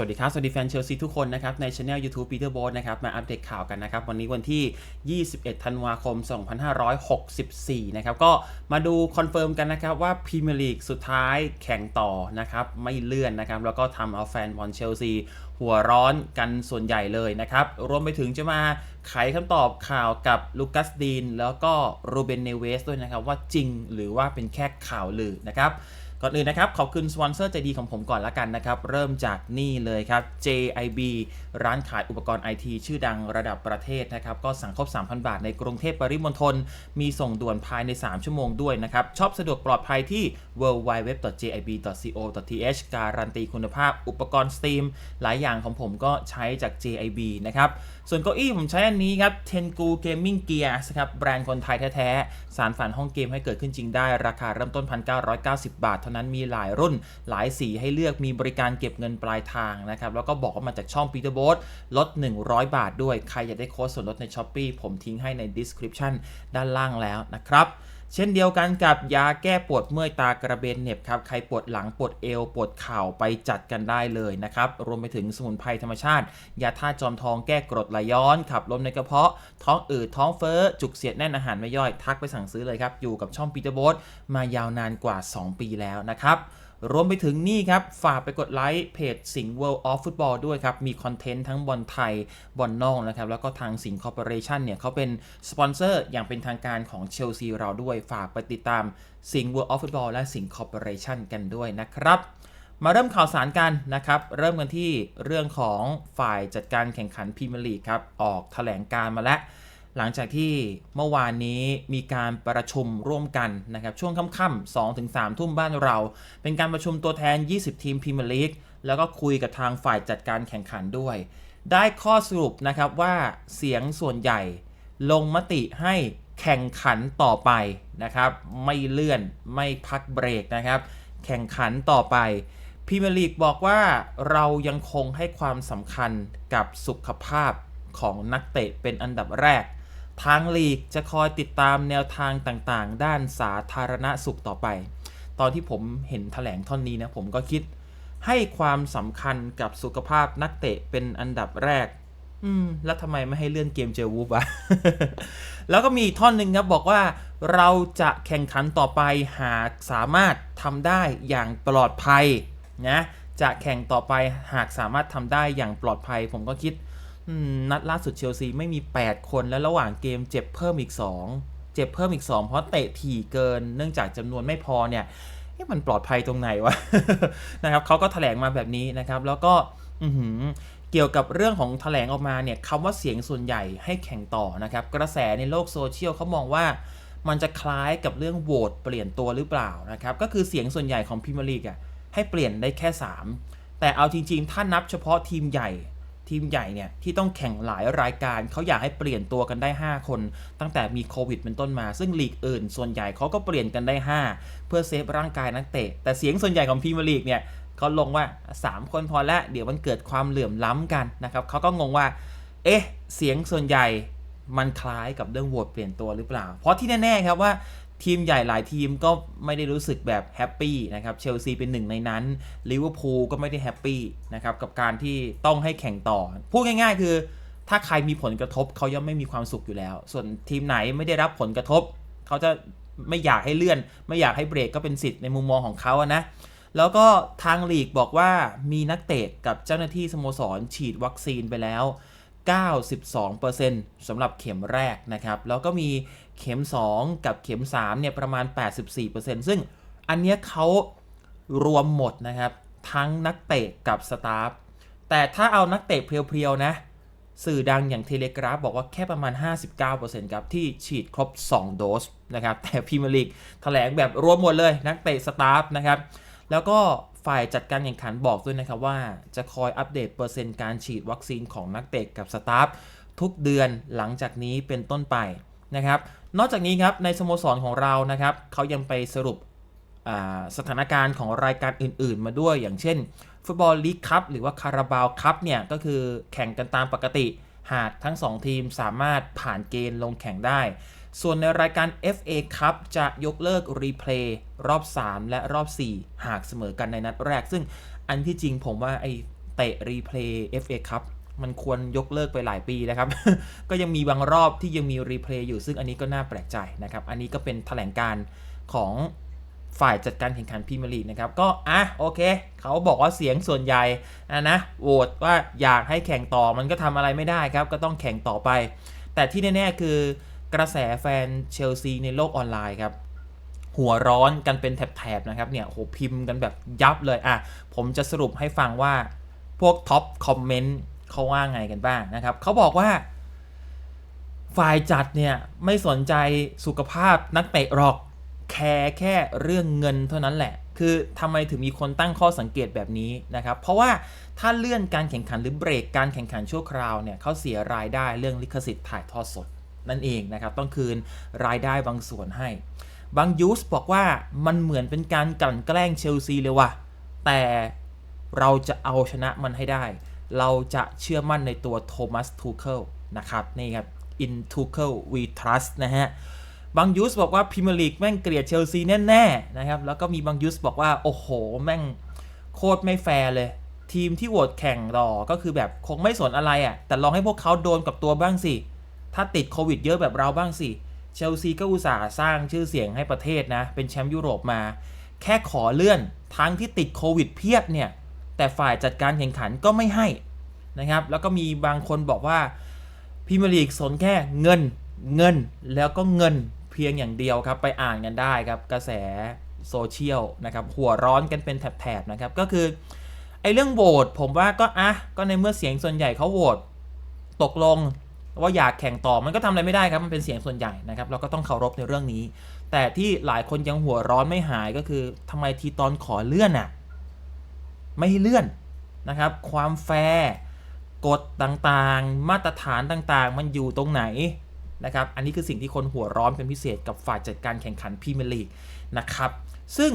สวัสดีครับ สวัสดีแฟนเชลซีทุกคนนะครับ ในช anel YouTube Peter b o นะครับ มาอัปเดตข่าวกันนะครับ วันนี้วันที่ 21 ธันวาคม 2564 นะครับ ก็มาดูคอนเฟิร์มกันนะครับ ว่าพรีเมียร์ลีกสุดท้ายแข่งต่อนะครับ ไม่เลื่อนนะครับ แล้วก็ทำเอาแฟนบอลเชลซีหัวร้อนกันส่วนใหญ่เลยนะครับ รวมไปถึงจะมาไขคำตอบข่าวกับลูกัสดีนแล้วก็โรเบนเนเวสด้วยนะครับว่าจริงหรือว่าเป็นแค่ข่าวลือนะครับ ก่อนอื่นนะครับขอบคุณสปอนเซอร์ใจดีของผมก่อนละกันนะครับเริ่มจากนี่เลยครับ JIB ร้านขายอุปกรณ์ไอทีชื่อดังระดับประเทศนะครับก็สั่งครบ 3,000 บาทในกรุงเทพปริมณฑลมีส่งด่วนภายใน 3 ชั่วโมงด้วยนะครับชอบสะดวกปลอดภัยที่ www.jib.co.th การันตีคุณภาพอุปกรณ์ Steam หลายอย่างของผมก็ใช้จาก JIB นะครับ ส่วนเก้าอี้ผมใช้อันนี้ครับ Tengu Gaming Gears ครับแบรนด์คนไทยแท้ๆ สารฝันห้องเกมให้เกิดขึ้นจริงได้ ราคาเริ่มต้น 1,990 บาท เท่านั้นมีหลายรุ่นหลายสีให้เลือกมีบริการเก็บเงินปลายทางนะครับ แล้วก็บอกว่ามาจากช่อง Peter b o a t ลด 100 บาทด้วย ใครอยากได้โค้ดส่วนลดใน s h อ p e e ผมทิ้งให้ใน description ด้านล่างแล้วนะครับ เช่นเดียวกันกับยาแก้ปวดเมื่อยตากระเบนเหน็บครับใครปวดหลังปวดเอวปวดเข่าไปจัดกันได้เลยนะครับรวมไปถึงสมุนไพรธรรมชาติ ยาธาตุจอมทองแก้กรดไหลย้อนขับลมในกระเพาะ ท้องอืดท้องเฟ้อจุกเสียดแน่นอาหารไม่ย่อยทักไปสั่งซื้อเลยครับอยู่กับช่องปีเตอร์โบสมายาวนานกว่า 2 ปีแล้วนะครับ รวมไปถึงนี่ครับ ฝากไปกดไลค์เพจสิงห์ World of Football ด้วยครับ มีคอนเทนต์ทั้งบอลไทย บอลนอกนะครับ แล้วก็ทางสิงห์คอร์ปอเรชันเนี่ยเขาเป็นสปอนเซอร์อย่างเป็นทางการของเชลซีเราด้วย ฝากไปติดตามสิงห์ World of Football และสิงห์คอร์ปอเรชันกันด้วยนะครับมาเริ่มข่าวสารกันนะครับ เริ่มกันที่เรื่องของฝ่ายจัดการแข่งขันพรีเมียร์ลีกครับ ออกแถลงการมาแล้ว หลังจากที่เมื่อวานนี้มีการประชุมร่วมกันนะครับช่วงค่ำๆ2ถึง3ทุ่มบ้านเรา เป็นการประชุมตัวแทน 20 ทีมพรีเมียร์ลีกแล้วก็คุยกับทางฝ่ายจัดการแข่งขันด้วย ได้ข้อสรุปนะครับว่าเสียงส่วนใหญ่ลงมติให้แข่งขันต่อไปนะครับ ไม่เลื่อนไม่พักเบรกนะครับ แข่งขันต่อไปพรีเมียร์ลีกบอกว่าเรายังคงให้ความสำคัญกับสุขภาพของนักเตะเป็นอันดับแรก ทางลีกจะคอยติดตามแนวทางต่างๆ ด้านสาธารณสุขต่อไป ตอนที่ผมเห็นแถลงท่อนนี้นะผมก็คิด ให้ความสำคัญกับสุขภาพนักเตะเป็นอันดับแรก อืม แล้วทำไมไม่ให้เลื่อนเกมเจอวูฟอะแล้วก็มีท่อนหนึ่งครับบอกว่า เราจะแข่งขันต่อไปหากสามารถทำได้อย่างปลอดภัยนะจะแข่งต่อไปหากสามารถทำได้อย่างปลอดภัย ผมก็คิด นัดล่าสุดเชลซีไม่มี 8 คนแล้วระหว่างเกมเจ็บเพิ่มอีก 2 เจ็บเพิ่มอีก 2 เพราะเตะถี่เกิน เนื่องจากจำนวนไม่พอเนี่ยมันปลอดภัยตรงไหนวะนะครับเขาก็แถลงมาแบบนี้นะครับ แล้วก็อืเกี่ยวกับเรื่องของแถลงออกมาเนี่ยคำว่าเสียงส่วนใหญ่ให้แข่งต่อนะครับ กระแสในโลกโซเชียลเขามองว่ามันจะคล้ายกับเรื่องโหวตเปลี่ยนตัวหรือเปล่านะครับ ก็คือเสียงส่วนใหญ่ของพรีเมียร์ลีกอะให้เปลี่ยนได้แค่ 3 แต่เอาจริง ๆ ถ้านับเฉพาะทีมใหญ่ ทีมใหญ่เนี่ยที่ต้องแข่งหลายรายการเขาอยากให้เปลี่ยนตัวกันได้ 5 คน ตั้งแต่มีโควิดเป็นต้นมา ซึ่งลีกอื่น ส่วนใหญ่เขาก็เปลี่ยนกันได้ 5 เพื่อเซฟร่างกายนักเตะ แต่เสียงส่วนใหญ่ของพรีเมียร์ลีกเนี่ยเขาลงว่า 3 คนพอแล้วเดี๋ยวมันเกิดความเหลื่อมล้ำกันนะครับเขาก็งงว่า เอ๊ะ เสียงส่วนใหญ่มันคล้ายกับเรื่องโหวตเปลี่ยนตัวหรือเปล่า เพราะที่แน่ๆครับว่า ทีมใหญ่หลายทีมก็ไม่ได้รู้สึกแบบแฮปปี้นะครับ เชลซีเป็นหนึ่งในนั้น ลิเวอร์พูลก็ไม่ได้แฮปปี้นะครับกับการที่ต้องให้แข่งต่อ พูดง่ายๆ คือ ถ้าใครมีผลกระทบเขาย่อมไม่มีความสุขอยู่แล้ว ส่วนทีมไหนไม่ได้รับผลกระทบ เขาจะไม่อยากให้เลื่อน ไม่อยากให้เบรกก็เป็นสิทธิ์ในมุมมองของเขาอะนะแล้วก็ทางลีกบอกว่ามีนักเตะกับเจ้าหน้าที่สโมสรฉีดวัคซีนไปแล้ว 92%สำหรับเข็มแรกนะครับ แล้วก็มี เข็ม 2 กับเข็ม3เนี่ยประมาณ 84%ซึ่งอันเนี้ยเขารวมหมดนะครับ ทั้งนักเตะกับสตาฟ แต่ถ้าเอานักเตะเพียวๆ นะ สื่อดังอย่างเทเลกราฟบอกว่าแค่ประมาณ 59%ครับ ที่ฉีดครบ 2 โดสนะครับ แต่พรีเมียร์ลีกแถลงแบบรวมหมดเลยนักเตะสตาฟนะครับ แล้วก็ฝ่ายจัดการแข่งขันบอกด้วยนะครับว่าจะคอยอัปเดตเปอร์เซ็นต์การฉีดวัคซีนของนักเตะกับสตาฟทุกเดือนหลังจากนี้เป็นต้นไปนะครับ นอกจากนี้ครับในสโมสรของเรานะครับเขายังไปสรุปสถานการณ์ของรายการอื่น ๆ มาด้วยอย่างเช่น ฟุตบอลลีกคัพหรือว่าคาราบาวคัพเนี่ยก็คือแข่งกันตามปกติ หากทั้ง 2 ทีมสามารถผ่านเกณฑ์ลงแข่งได้ ส่วนในรายการ FA คัพจะยกเลิกรีเพลย์รอบ 3 และรอบ 4 หากเสมอกันในนัดแรก ซึ่งอันที่จริงผมว่าไอเตะรีเพลย์ FA ครับ มันควรยกเลิกไปหลายปีแล้วครับ ก็ยังมีบางรอบที่ยังมีรีเพลย์อยู่ซึ่งอันนี้ก็น่าแปลกใจนะครับ อันนี้ก็เป็นแถลงการของฝ่ายจัดการแข่งขันพรีเมียร์ลีกนะครับ ก็อะโอเค เขาบอกว่าเสียงส่วนใหญ่นะนะโหวตว่าอยากให้แข่งต่อมันก็ทำอะไรไม่ได้ครับ ก็ต้องแข่งต่อไป แต่ที่แน่ๆคือกระแสแฟนเชลซีในโลกออนไลน์ครับ หัวร้อนกันเป็นแถบๆนะครับเนี่ยโหพิมพ์กันแบบยับเลยอะผมจะสรุปให้ฟังว่าพวกท็อปคอมเมนต์ เขาว่าไงกันบ้างนะครับ เขาบอกว่า ฝ่ายจัดเนี่ยไม่สนใจสุขภาพนักเตะหรอกแคร์แค่เรื่องเงินเท่านั้นแหละ คือทำไมถึงมีคนตั้งข้อสังเกตแบบนี้นะครับ เพราะว่าถ้าเลื่อนการแข่งขันหรือเบรกการแข่งขันชั่วคราวเนี่ยเขาเสียรายได้เรื่องลิขสิทธิ์ถ่ายทอดสดนั่นเองนะครับ ต้องคืนรายได้บางส่วนให้ บางยูสบอกว่ามันเหมือนเป็นการกลั่นแกล้งเชลซีเลยว่ะแต่เราจะเอาชนะมันให้ได้ เราจะเชื่อมั่นในตัวโทมัสทูเคิลนะครับ นี่ครับ in Tuchel we trust นะฮะ บางยูสบอกว่าพรีเมียร์ลีกแม่งเกลียดเชลซีแน่ๆนะครับ แล้วก็มีบางยูสบอกว่า โอ้โห แม่งโคตรไม่แฟร์เลย ทีมที่โหวตแข่งต่อก็คือแบบคงไม่สนอะไรอะ่ะ แต่ลองให้พวกเขาโดนกับตัวบ้างสิ ถ้าติดโควิดเยอะแบบเราบ้างสิ เชลซีก็อุตส่าห์สร้างชื่อเสียงให้ประเทศนะ เป็นแชมป์ยุโรปมา แค่ขอเลื่อนทั้งที่ติดโควิดเพียบเนี่ย แต่ฝ่ายจัดการแข่งขันก็ไม่ให้นะครับ แล้วก็มีบางคนบอกว่าพรีเมลีกสนแค่เงินเงินแล้วก็เงินเพียงอย่างเดียวครับ ไปอ่านกันได้ครับกระแสโซเชียลนะครับหัวร้อนกันเป็นแถบๆนะครับก็คือไอ้เรื่องโหวตผมว่าก็อะก็ในเมื่อเสียงส่วนใหญ่เขาโหวตตกลงว่าอยากแข่งต่อมันก็ทำอะไรไม่ได้ครับมันเป็นเสียงส่วนใหญ่นะครับเราก็ต้องเคารพในเรื่องนี้ แต่ที่หลายคนยังหัวร้อนไม่หายก็คือทำไมทีตอนขอเลื่อนอะ ไม่เลื่อนนะครับ ความแฟร์กฎต่างๆ มาตรฐานต่างๆ มันอยู่ตรงไหนนะครับ อันนี้คือสิ่งที่คนหัวร้อนเป็นพิเศษกับฝ่ายจัดการแข่งขันพรีเมียร์ลีกนะครับ ซึ่ง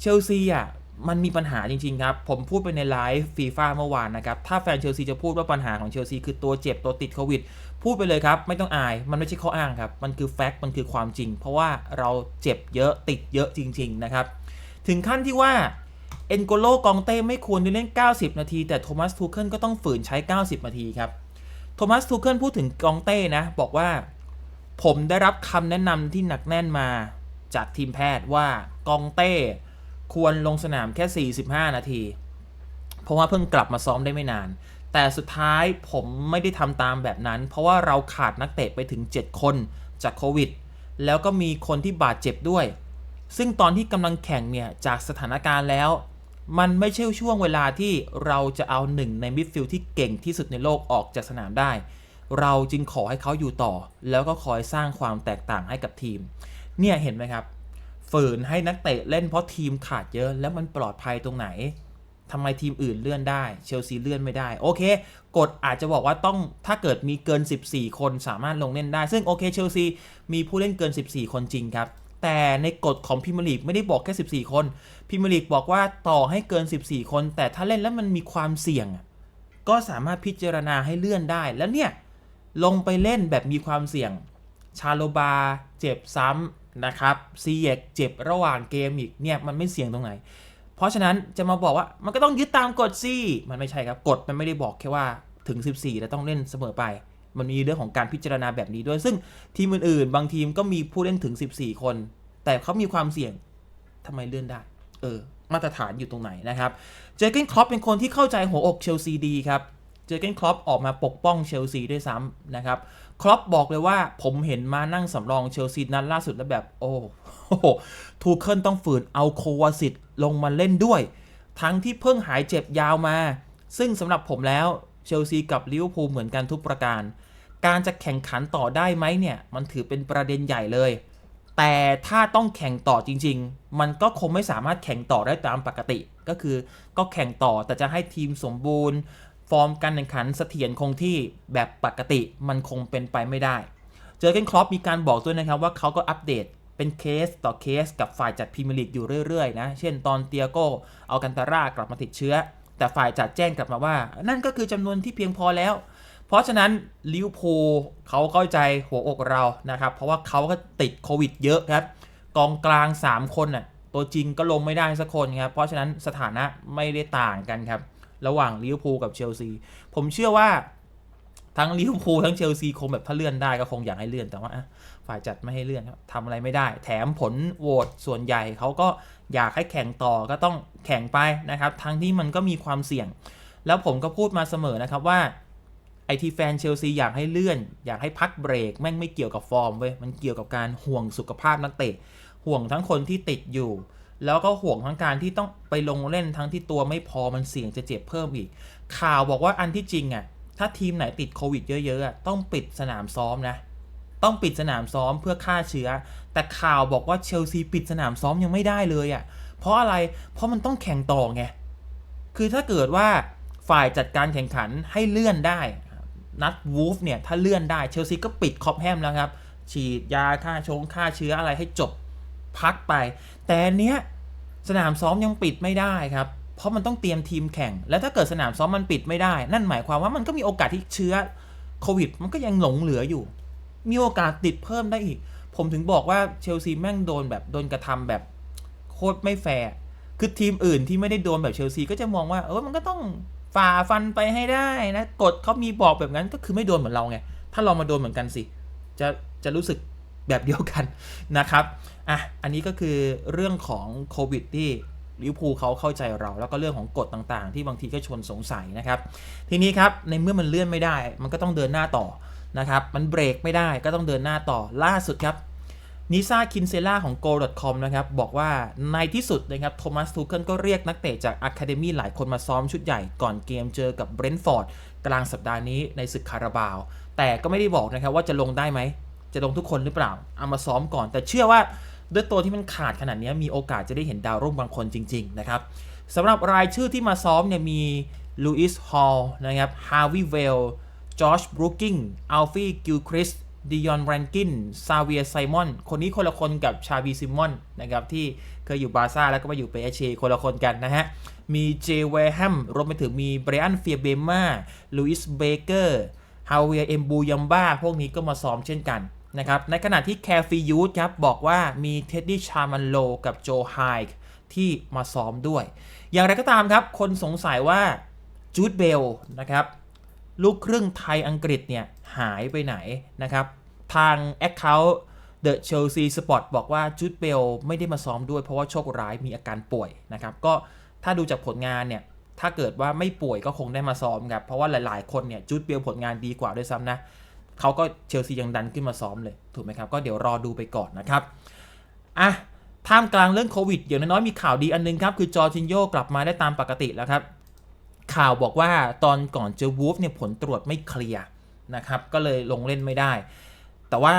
เชลซีอะมันมีปัญหาจริงๆครับ ผมพูดไปในไลฟ์ฟีฟ่าเมื่อวานนะครับ ถ้าแฟนเชลซีจะพูดว่าปัญหาของเชลซีคือตัวเจ็บตัวติดโควิด พูดไปเลยครับ ไม่ต้องอาย มันไม่ใช่ข้ออ้างครับ มันคือแฟกต์ มันคือความจริง เพราะว่าเราเจ็บเยอะติดเยอะจริง ๆ นะครับ ถึงขั้นที่ว่า เอ็นโกโลกองเต้ไม่ควรจะเล่น 90 นาที แต่โทมัสทูเคิลก็ต้องฝืนใช้ 90 นาทีครับ โทมัสทูเคิลพูดถึงกองเต้นะ บอกว่า ผมได้รับคำแนะนำที่หนักแน่นมาจากทีมแพทย์ว่ากองเต้ควรลงสนามแค่ 45 นาที เพราะว่าเพิ่งกลับมาซ้อมได้ไม่นาน แต่สุดท้ายผมไม่ได้ทำตามแบบนั้น เพราะว่าเราขาดนักเตะไปถึง 7 คนจากโควิด แล้วก็มีคนที่บาดเจ็บด้วย ซึ่งตอนที่กำลังแข่งเนี่ยจากสถานการณ์แล้ว มันไม่ใช่ช่วงเวลาที่เราจะเอาหนึ่งในมิดฟิลด์ที่เก่งที่สุดในโลกออกจากสนามได้ เราจึงขอให้เขาอยู่ต่อ แล้วก็คอยสร้างความแตกต่างให้กับทีม เนี่ยเห็นไหมครับ ฝืนให้นักเตะเล่นเพราะทีมขาดเยอะแล้วมันปลอดภัยตรงไหนทำไมทีมอื่นเลื่อนได้เชลซีเลื่อนไม่ได้ โอเค กฎอาจจะบอกว่าต้องถ้าเกิดมีเกิน 14 คนสามารถลงเล่นได้ ซึ่งโอเคเชลซีมีผู้เล่นเกิน 14 คนจริงครับ แต่ในกฎของพรีเมียร์ลีกไม่ได้บอกแค่ 14 คนพรีเมียร์ลีกบอกว่าต่อให้เกิน 14 คน แต่ถ้าเล่นแล้วมันมีความเสี่ยง ก็สามารถพิจารณาให้เลื่อนได้ แล้วเนี่ย ลงไปเล่นแบบมีความเสี่ยง ชาโลบาเจ็บซ้ำนะครับซีเอกเจ็บระหว่างเกมอีกเนี่ยมันไม่เสี่ยงตรงไหน เพราะฉะนั้นจะมาบอกว่ามันก็ต้องยึดตามกฎสิมันไม่ใช่ครับกฎมันไม่ได้บอกแค่ว่าถึง 14 แล้วต้องเล่นเสมอไป มันมีเรื่องของการพิจารณาแบบนี้ด้วย ซึ่งทีมอื่นๆ บางทีมก็มีผู้เล่นถึง 14 คน แต่เขามีความเสี่ยงทำไมเลื่อนได้ เออ มาตรฐานอยู่ตรงไหนนะครับ เจอเกนครอปเป็นคนที่เข้าใจหัวอกเชลซีดีครับ เจอเกนครอปออกมาปกป้องเชลซีด้วยซ้ำนะครับ ครอปบอกเลยว่าผมเห็นมานั่งสำรองเชลซีนัดล่าสุดแล้วแบบ โอ้โหทูเคิลต้องฝืนเอาโควาสิตลงมาเล่นด้วย ทั้งที่เพิ่งหายเจ็บยาวมา ซึ่งสำหรับผมแล้วเชลซีกับลิเวอร์พูลเหมือนกันทุกประการ การจะแข่งขันต่อได้ไหมเนี่ย มันถือเป็นประเด็นใหญ่เลย แต่ถ้าต้องแข่งต่อจริง ๆ มันก็คงไม่สามารถแข่งต่อได้ตามปกติ ก็คือก็แข่งต่อแต่จะให้ทีมสมบูรณ์ ฟอร์มการแข่งขันเสถียรคงที่แบบปกติมันคงเป็นไปไม่ได้ เจอเกนครอปมีการบอกด้วยนะครับว่าเขาก็อัปเดตเป็นเคสต่อเคสกับฝ่ายจัดพรีเมียร์ลีกอยู่เรื่อยๆนะ เช่นตอนเตียโกเอากันตาร่ากลับมาติดเชื้อ แต่ฝ่ายจัดแจ้งกลับมาว่า นั่นก็คือจำนวนที่เพียงพอแล้ว เพราะฉะนั้นลิวอร์พูเขาเข้าใจหัวอกเรานะครับ เพราะว่าเขาก็ติดโควิดเยอะครับ กองกลาง 3 คนน่ะตัวจริงก็ลงไม่ได้สักคนครับ เพราะฉะนั้นสถานะไม่ได้ต่างกันครับ ระหว่างลิเวอร์พูลกับเชลซี ผมเชื่อว่าทั้งลิเวอร์พูลทั้งเชลซีคงแบบถ้าเลื่อนได้ก็คงอยากให้เลื่อน แต่ว่าฝ่ายจัดไม่ให้เลื่อนครับทำอะไรไม่ได้ แถมผลโหวตส่วนใหญ่เขาก็อยากให้แข่งต่อก็ต้องแข่งไปนะครับ ทั้งที่มันก็มีความเสี่ยง แล้วผมก็พูดมาเสมอนะครับว่า อที่แฟนเชลซีอยากให้เลื่อน อยากให้พักเบรก แม่งไม่เกี่ยวกับฟอร์มเว้ยมันเกี่ยวกับการห่วงสุขภาพนักเตะ ห่วงทั้งคนที่ติดอยู่ แล้วก็ห่วงทั้งการที่ต้องไปลงเล่นทั้งที่ตัวไม่พอมันเสี่ยงจะเจ็บเพิ่มอีก ข่าวบอกว่าอันที่จริงอะถ้าทีมไหนติดโควิดเยอะๆอะต้องปิดสนามซ้อมนะต้องปิดสนามซ้อมเพื่อฆ่าเชื้อ แต่ข่าวบอกว่าเชลซีปิดสนามซ้อมยังไม่ได้เลยอะ เพราะอะไร เพราะมันต้องแข่งต่อไง คือถ้าเกิดว่าฝ่ายจัดการแข่งขันให้เลื่อนได้ นัดวูฟเนี่ยถ้าเลื่อนได้เชลซีก็ปิดคอปแฮมแล้วครับ ฉีดยาฆ่าชงฆ่าเชื้ออะไรให้จบพักไป แต่เนี้ยสนามซ้อมยังปิดไม่ได้ครับ เพราะมันต้องเตรียมทีมแข่ง แล้วถ้าเกิดสนามซ้อมมันปิดไม่ได้ นั่นหมายความว่ามันก็มีโอกาสที่เชื้อโควิด มันก็ยังหลงเหลืออยู่ มีโอกาสติดเพิ่มได้อีก ผมถึงบอกว่าเชลซีแม่งโดนแบบโดนกระทำแบบโคตรไม่แฟร์คือทีมอื่นที่ไม่ได้โดนแบบเชลซีก็จะมองว่าเออมันก็ต้อง ฝ่าฟันไปให้ได้นะกฎเขามีบอกแบบนั้นก็คือไม่โดนเหมือนเราไง ถ้าเรามาโดนเหมือนกันสิ จะจะรู้สึกแบบเดียวกันนะครับอะอันนี้ก็คือเรื่องของโควิดที่ลิวพูเขาเข้าใจเรา แล้วก็เรื่องของกฎต่างๆ ที่บางทีก็ชวนสงสัยนะครับ ทีนี้ครับในเมื่อมันเลื่อนไม่ได้ มันก็ต้องเดินหน้าต่อนะครับ มันเบรกไม่ได้ก็ต้องเดินหน้าต่อล่าสุดครับ นิซาคินเซล่าของ Go.com นะครับบอกว่าในที่สุดนะครับโทมัสทูเคิลก็เรียกนักเตะจากอะคาเดมีหลายคนมาซ้อมชุดใหญ่ก่อนเกมเจอกับเบรนท์ฟอร์ดกลางสัปดาห์นี้ในศึกคาราบาว แต่ก็ไม่ได้บอกนะครับว่าจะลงได้ไหม จะลงทุกคนหรือเปล่า เอามาซ้อมก่อน แต่เชื่อว่าด้วยตัวที่มันขาดขนาดนี้มีโอกาสจะได้เห็นดาวรุ่งบางคนจริง ๆ นะครับสำหรับรายชื่อที่มาซ้อมเนี่ยมีลูอิสฮอลนะครับฮาวิเวลจอชบรูกิงอัลฟี่กิลคริส ดิยอนแรนกิน ซาเวียไซมอน คนนี้คนละคนกับชาบีซิมอนนะครับที่เคยอยู่บาซ่าแล้วก็มาอยู่เปเชคนละคนกันนะฮะ มีเจเวแฮมรวมไปถึงมีเบรอันเฟียเบมาลูอิสเบเกอร์ฮาเวียเอมบูยัมบ้าพวกนี้ก็มาซ้อมเช่นกันนะครับ ในขณะที่แคฟียูธครับบอกว่ามีเท็ดดี้ชามันโลกับโจไฮที่มาซ้อมด้วย อย่างไรก็ตามครับ คนสงสัยว่าจูดเบลนะครับลูกครึ่งไทยอังกฤษเนี่ย หายไปไหนนะครับ ทาง Account The Chelsea Sport บอกว่าจูดเบลไม่ได้มาซ้อมด้วยเพราะว่าโชคร้ายมีอาการป่วยนะครับ ก็ถ้าดูจากผลงานเนี่ย ถ้าเกิดว่าไม่ป่วยก็คงได้มาซ้อมครับ เพราะว่าหลายๆ คนเนี่ยจูดเบลผลงานดีกว่าด้วยซ้ำนะเขาก็เชลซียังดันขึ้นมาซ้อมเลยถูกไหมครับ ก็เดี๋ยวรอดูไปก่อนนะครับอะท่ามกลางเรื่องโควิดอย่างน้อยๆมีข่าวดีอันนึงครับคือจอร์จินโยกลับมาได้ตามปกติแล้วครับข่าวบอกว่าตอนก่อนเจอวูฟเนี่ยผลตรวจไม่เคลียร์ นะครับ ก็เลยลงเล่นไม่ได้ แต่ว่า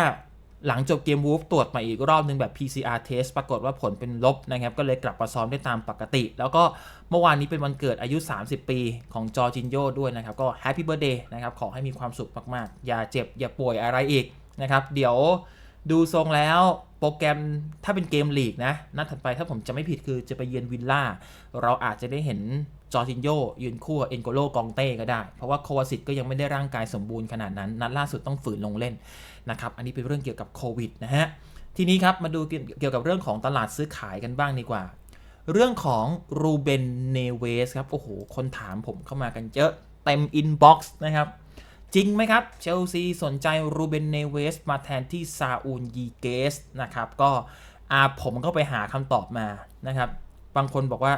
หลังจบเกมวูฟตรวจมาอีกรอบนึงแบบ PCR test ปรากฏว่าผลเป็นลบนะครับ ก็เลยกลับมาซ้อมได้ตามปกติ แล้วก็เมื่อวานนี้เป็นวันเกิดอายุ 30 ปีของจอจินโยด้วยนะครับ ก็แฮปปี้เบ t ร์ a เดย์นะครับ ขอให้มีความสุขมากๆ อย่าเจ็บ อย่าป่วยอะไรอีกนะครับ เดี๋ยวดูทรงแล้วโปรแกรมถ้าเป็นเกมลีกนะ นัดถัดไปถ้าผมจะไม่ผิดคือจะไปเยือนวิลล่า เราอาจจะได้เห็น จอร์จินโยยืนคู่กับเอ็นโกโลกองเต้ก็ได้ เพราะว่าโควาสิตก็ยังไม่ได้ร่างกายสมบูรณ์ขนาดนั้น นัดล่าสุดต้องฝืนลงเล่นนะครับ อันนี้เป็นเรื่องเกี่ยวกับโควิดนะฮะ ทีนี้ครับมาดูเกี่ยวกับเรื่องของตลาดซื้อขายกันบ้างดีกว่า เรื่องของรูเบนเนเวสครับ โอ้โห คนถามผมเข้ามากันเยอะเต็มอินบ็อกซ์นะครับ จริงไหมครับ เชลซีสนใจรูเบนเนเวสมาแทนที่ซาอูนยีเกสนะครับ ก็อาผมก็ไปหาคำตอบมานะครับ บางคนบอกว่า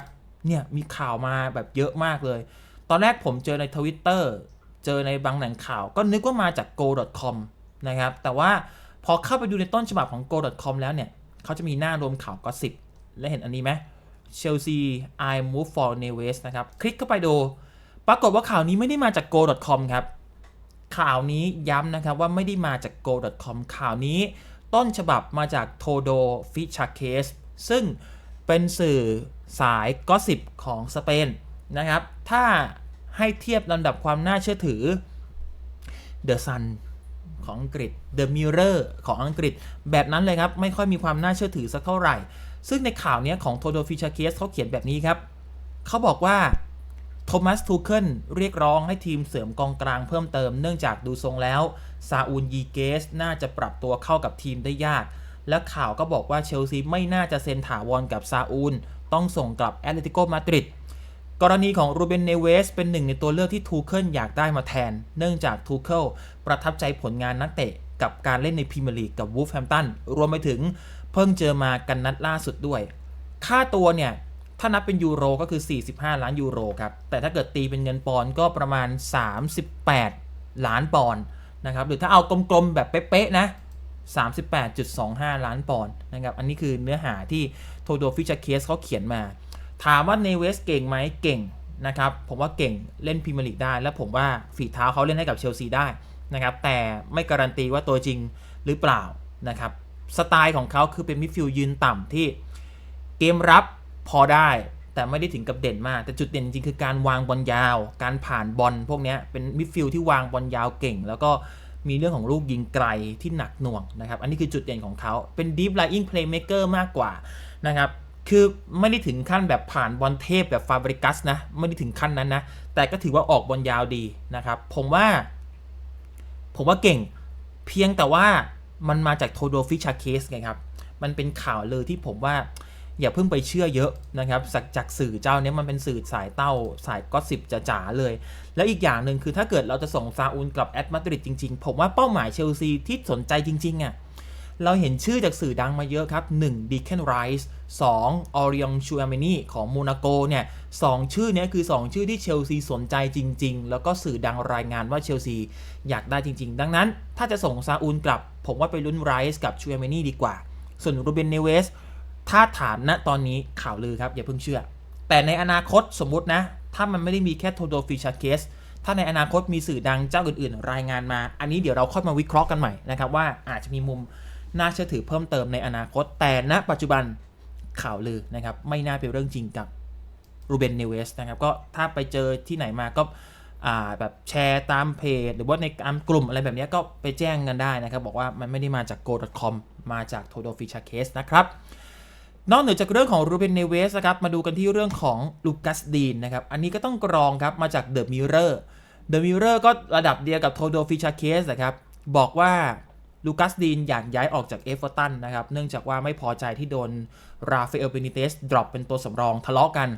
เนี่ยมีข่าวมาแบบเยอะมากเลย ตอนแรกผมเจอในทวิตเตอร์เจอในบางแหล่งข่าว ก็นึกว่ามาจาก go.com นะครับ แต่ว่าพอเข้าไปดูในต้นฉบับของ go.com แล้วเนี่ยเขาจะมีหน้ารวมข่าวก็สิบและเห็นอันนี้ไหม Chelsea I move for Neves นะครับ คลิกเข้าไปดู ปรากฏว่าข่าวนี้ไม่ได้มาจาก go.com ครับ ข่าวนี้ย้ำนะครับว่าไม่ได้มาจาก go.com ข่าวนี้ต้นฉบับมาจาก Todo f i c h a k e s ซึ่งเป็นสื่อ สายก็สิบของสเปนนะครับ ถ้าให้เทียบลำดับความน่าเชื่อถือ The Sun ของอังกฤษ The Mirror ของอังกฤษ แบบนั้นเลยครับ ไม่ค่อยมีความน่าเชื่อถือสักเท่าไหร่ ซึ่งในข่าวนี้ของโทโดฟิชาเ e สเขาเขียนแบบนี้ครับ เขาบอกว่าโทมัสทูเคิลเรียกร้องให้ทีมเสริมกองกลางเพิ่มเติม เนื่องจากดูทรงแล้ว ซาอูลยีเกส น่าจะปรับตัวเข้ากับทีมได้ยาก และข่าวก็บอกว่าเชลซีไม่น่าจะเซ็นถาวรกับซาอูล ต้องส่งกลับแอตเลติโกมาดริดกรณีของรูเบนเนเวสเป็นหนึ่งในตัวเลือกที่ทูเคิลอยากได้มาแทน เนื่องจากทูเคิลประทับใจผลงานนักเตะกับการเล่นในพรีเมียร์ลีกกับวูฟแฮมตันรวมไปถึงเพิ่งเจอมากันนัดล่าสุดด้วย ค่าตัวเนี่ย ถ้านับเป็นยูโรก็คือ 45 ล้านยูโรครับ แต่ถ้าเกิดตีเป็นเงินปอนด์ก็ประมาณ 38 ล้านปอนด์นะครับหรือถ้าเอากลมๆแบบเป๊ะๆนะ 38.25 ล้านปอนด์นะครับ อันนี้คือเนื้อหาที่โทโดฟิชเคสเขาเขียนมา ถามว่าเนเวสเก่งไหมเก่งนะครับ ผมว่าเก่งเล่นพรีเมียร์ลีกได้ และผมว่าฝีเท้าเขาเล่นให้กับเชลซีได้นะครับ แต่ไม่การันตีว่าตัวจริงหรือเปล่านะครับ สไตล์ของเขาคือเป็นมิดฟิลด์ยืนต่ำที่เกมรับพอได้แต่ไม่ได้ถึงกับเด่นมาก แต่จุดเด่นจริงคือการวางบอลยาว การผ่านบอลพวกนี้เป็นมิดฟิลด์ที่วางบอลยาวเก่ง แล้วก็ มีเรื่องของลูกยิงไกลที่หนักหน่วงนะครับ อันนี้คือจุดเด่นของเขา เป็น deep lying playmaker มากกว่านะครับ คือไม่ได้ถึงขั้นแบบผ่านบอลเทพแบบฟาบริกัสนะ ไม่ได้ถึงขั้นนั้นนะ แต่ก็ถือว่าออกบอลยาวดีนะครับ ผมว่า ผมว่าเก่ง เพียงแต่ว่ามันมาจากโทโดฟิชาเคสไงครับ มันเป็นข่าวเลยที่ผมว่า อย่าเพิ่งไปเชื่อเยอะนะครับจากจากสื่อเจ้าเนี้ยมันเป็นสื่อสายเต้าสายก็สิบจ๋าๆเลย แล้วอีกอย่างหนึ่งคือถ้าเกิดเราจะส่งซาอุลกลับแอตมาดริดจริงๆ ผมว่าเป้าหมายเชลซีที่สนใจจริงๆอะเราเห็นชื่อจากสื่อดังมาเยอะครับ1ดีเคนไรส์2ออริองชูอาเมนีของโมนาโกเนี่ยสองชื่อเนี้ยคือ 2 ชื่อที่เชลซีสนใจจริง ๆ แล้วก็สื่อดังรายงานว่าเชลซีอยากได้จริง ๆ ดังนั้น ถ้าจะส่งซาอุลกลับ ผมว่าไปลุ้นไรส์กับชูเอเมนี่ดีกว่า ส่วนรูเบนเนเวส ถ้าถามณตอนนี้ข่าวลือครับ อย่าเพิ่งเชื่อ แต่ในอนาคตสมมุตินะ ถ้ามันไม่ได้มีแค่โทโดฟิชาเคสถ้าในอนาคตมีสื่อดังเจ้าอื่นๆ รายงานมา อันนี้เดี๋ยวเราค่อยมาวิเคราะห์กันใหม่นะครับว่าอาจจะมีมุมน่าเชื่อถือเพิ่มเติมในอนาคต แต่ณปัจจุบันข่าวลือนะครับไม่น่าเป็นเรื่องจริงกับรูเบนเนเวสนะครับก็ถ้าไปเจอที่ไหนมาก็แบบแชร์ตามเพจ หรือว่าในตามกลุ่มอะไรแบบนี้ก็ไปแจ้งกันได้นะครับ บอกว่ามันไม่ได้มาจาก go.com มาจาก t o d o f i c h a Case นะครับ นอกเหนือจากเรื่องของรูเบนเนเวสนะครับมาดูกันที่เรื่องของลูกัสดีนนะครับอันนี้ก็ต้องกรองครับมาจากเดอะมิเรอร์เดอะมิเรอร์ก็ระดับเดียวกับโทโดฟิชาเคสนะครับบอกว่าลูกัสดีนอยากย้ายออกจากเอฟเวอร์ตันนะครับเนื่องจากว่าไม่พอใจที่โดนราฟาเอลเบนิเตสดรอปเป็นตัวสำรองทะเลาะกัน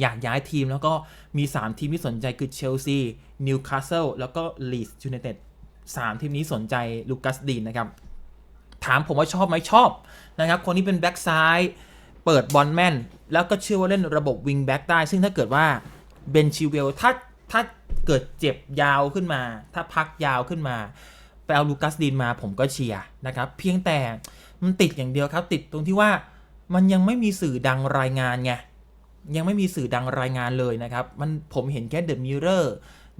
อยากย้ายทีมแล้วก็มี 3 ทีมที่สนใจคือเชลซีนิวคาสเซิลแล้วก็ลีสยูไนเต็ดสามทีมนี้สนใจลูกัสดีนนะครับ ถามผมว่าชอบไหมชอบ นะครับ คนนี้เป็นแบ็กซ้ายเปิดบอลแม่น แล้วก็เชื่อว่าเล่นระบบวิงแบ็กได้ ซึ่งถ้าเกิดว่าเบนชิเวลถ้าถ้าเกิดเจ็บยาวขึ้นมา ถ้าพักยาวขึ้นมาไปเอาลูกัสดีนมาผมก็เชียร์นะครับ เพียงแต่มันติดอย่างเดียวครับ ติดตรงที่ว่ามันยังไม่มีสื่อดังรายงานไงยังไม่มีสื่อดังรายงานเลยนะครับ มันผมเห็นแค่ The Mirror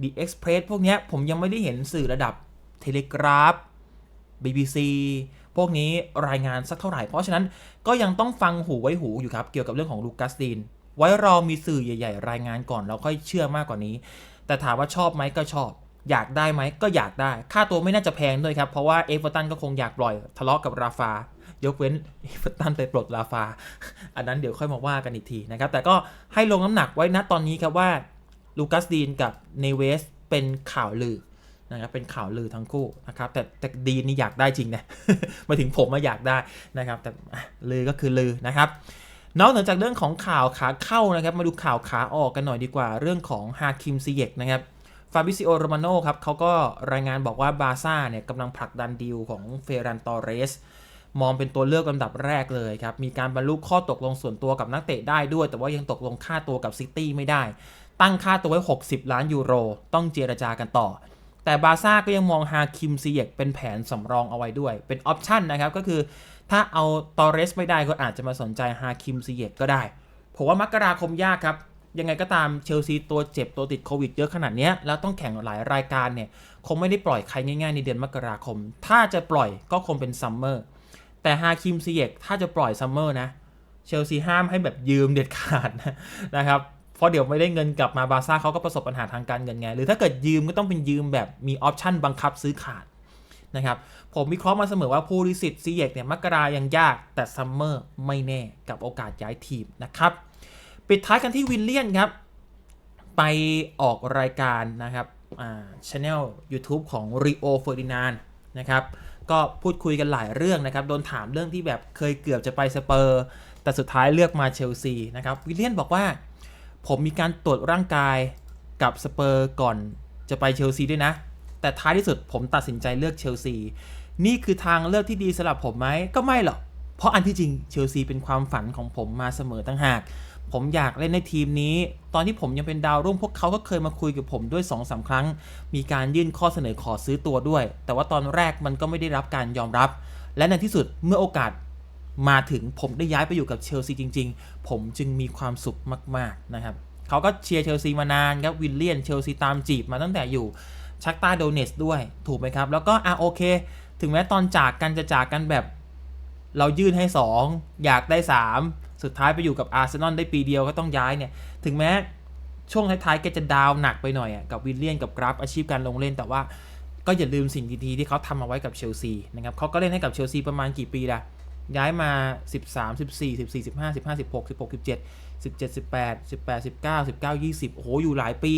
The Express พรสพวกนี้ผมยังไม่ได้เห็นสื่อระดับ Telegraph BBC พวกนี้รายงานสักเท่าไหร่ เพราะฉะนั้นก็ยังต้องฟังหูไว้หูอยู่ครับ เกี่ยวกับเรื่องของลูกัสดีน ไว้รอมีสื่อใหญ่ ๆ รายงานก่อนแล้วค่อยเชื่อมากกว่านี้ แต่ถามว่าชอบไหมก็ชอบ อยากได้ไหมก็อยากได้ ค่าตัวไม่น่าจะแพงด้วยครับ เพราะว่าเอฟเวอร์ตันก็คงอยากปล่อยทะเลาะกับราฟายกเว้นเอฟเวอร์ตันไปปลดราฟา อันนั้นเดี๋ยวค่อยมาว่ากันอีกทีนะครับ แต่ก็ให้ลงน้ำหนักไว้นะตอนนี้ครับว่าลูกัสดีนกับเนเวสเป็นข่าวลือ นะครับเป็นข่าวลือทั้งคู่นะครับแต่แต่ดีนี่อยากได้จริงนะมาถึงผมมาอยากได้นะครับแต่ลือก็คือลือนะครับนอกจากเรื่องของข่าวขาเข้านะครับมาดูข่าวขาออกกันหน่อยดีกว่าเรื่องของฮาคิมซีเยกนะครับฟาบิซิโอโรมาโนครับเขาก็รายงานบอกว่าบาซ่าเนี่ยกำลังผลักดันดีลของเฟรันตอเรสมองเป็นตัวเลือกลำดับแรกเลยครับ มีการบรรลุข้อตกลงส่วนตัวกับนักเตะได้ด้วย แต่ว่ายังตกลงค่าตัวกับซิตี้ไม่ได้ ตั้งค่าตัวไว้ 60 ล้านยูโร ต้องเจรจากันต่อ แต่บาซ่าก็ยังมองฮาคิมซีเยกเป็นแผนสำรองเอาไว้ด้วย เป็นออปชันนะครับ ก็คือถ้าเอาตอเรสไม่ได้ก็อาจจะมาสนใจฮาคิมซีเยกก็ได้ ผมว่ามกราคมยากครับ ยังไงก็ตามเชลซีตัวเจ็บตัวติดโควิดเยอะขนาดนี้แล้วต้องแข่งหลายรายการเนี่ย คงไม่ได้ปล่อยใครง่ายๆ ในเดือนมกราคม ถ้าจะปล่อยก็คงเป็นซัมเมอร์แต่ฮาคิมซีเยกถ้าจะปล่อยซัมเมอร์นะเชลซีห้ามให้แบบยืมเด็ดขาดนะครับ เพราะเดี๋ยวไม่ได้เงินกลับมาบาซ่าเขาก็ประสบปัญหาทางการเงินไง หรือถ้าเกิดยืมก็ต้องเป็นยืมแบบมีออปชั่นบังคับซื้อขาดนะครับผมวิเคราะห์มาเสมอว่าผู้ริสิตซีเยกเนี่ยมกรายังยากแต่ซัมเมอร์ไม่แน่กับโอกาสย้ายทีมนะครับ ปิดท้ายกันที่วิลเลียนครับ ไปออกรายการนะครับอ่าช anel YouTube ของ Rio Ferdinand นะครับก็พูดคุยกันหลายเรื่องนะครับ โดนถามเรื่องที่แบบเคยเกือบจะไปสเปอร์ แต่สุดท้ายเลือกมาเชลซีนะครับวิลเลียนบอกว่า ผมมีการตรวจร่างกายกับสเปอร์ก่อนจะไปเชลซีด้วยนะ แต่ท้ายที่สุดผมตัดสินใจเลือกเชลซี นี่คือทางเลือกที่ดีสำหรับผมไหมก็ไม่หรอก เพราะอันที่จริงเชลซีเป็นความฝันของผมมาเสมอตั้งหาก ผมอยากเล่นในทีมนี้ ตอนที่ผมยังเป็นดาวรุ่งพวกเขาก็เคยมาคุยกับผมด้วย2อสาครั้ง มีการยื่นข้อเสนอขอซื้อตัวด้วย แต่ว่าตอนแรกมันก็ไม่ได้รับการยอมรับ และในที่สุดเมื่อโอกาส มาถึงผมได้ย้ายไปอยู่กับเชลซีจริง ๆ ผมจึงมีความสุขมาก ๆ นะครับ เขาก็เชียร์เชลซีมานานครับ วิลเลียนเชลซีตามจีบมาตั้งแต่อยู่ชักตาโดเนสด้วยถูกไหมครับ แล้วก็อะโอเค ถึงแม้ตอนจากกันจะจากกันแบบ เรายื่นให้ 2 อยากได้ 3 สุดท้ายไปอยู่กับอาร์เซนอลได้ปีเดียวก็ต้องย้ายเนี่ย ถึงแม้ช่วงท้ายๆแกจะดาวหนักไปหน่อยอะกับวิลเลียนกับกราฟอาชีพการลงเล่นแต่ว่าก็อย่าลืมสิ่งดีๆที่เขาทำเอาไว้กับเชลซีนะครับเขาก็เล่นให้กับเชลซีประมาณกี่ปีละ ย้ายมา 13 14 14 15 15 16 16 17 17 18 18 19 19 20 โอ้โห อยู่หลายปี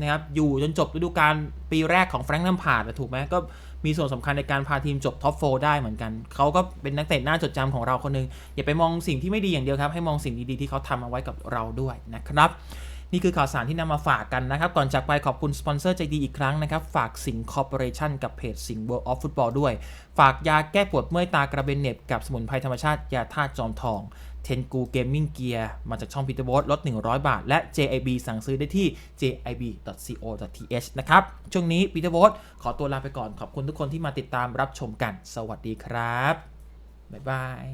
นะครับ อยู่จนจบฤดูกาลปีแรกของแฟรงค์ลัมพาร์ดถูกไหมก็มีส่วนสำคัญในการพาทีมจบท็อปโฟได้เหมือนกัน เขาก็เป็นนักเตะหน้าจดจำของเราคนหนึง อย่าไปมองสิ่งที่ไม่ดีอย่างเดียวครับ ให้มองสิ่งดีๆที่เขาทำเอาไว้กับเราด้วยนะครับ นี่คือข่าวสารที่นำมาฝากกันนะครับ ก่อนจากไปขอบคุณสปอนเซอร์ใจดีอีกครั้งนะครับ ฝากสิงคอร์ปอเรชั่นกับเพจสิง World of Football ด้วย ฝากยาแก้ปวดเมื่อยตากระเบนเน็บกับสมุนไพรธรรมชาติยาธาตุจอมทองเทนกูเกมมิ่งเกียร์มาจากช่องพีเตอร์โบลด 100 บาท และ JIB สั่งซื้อได้ที่ jib.co.th นะครับ ช่วงนี้พีเตอร์โบลขอตัวลาไปก่อนขอบคุณทุกคนที่มาติดตามรับชมกัน สวัสดีครับ บ๊ายบาย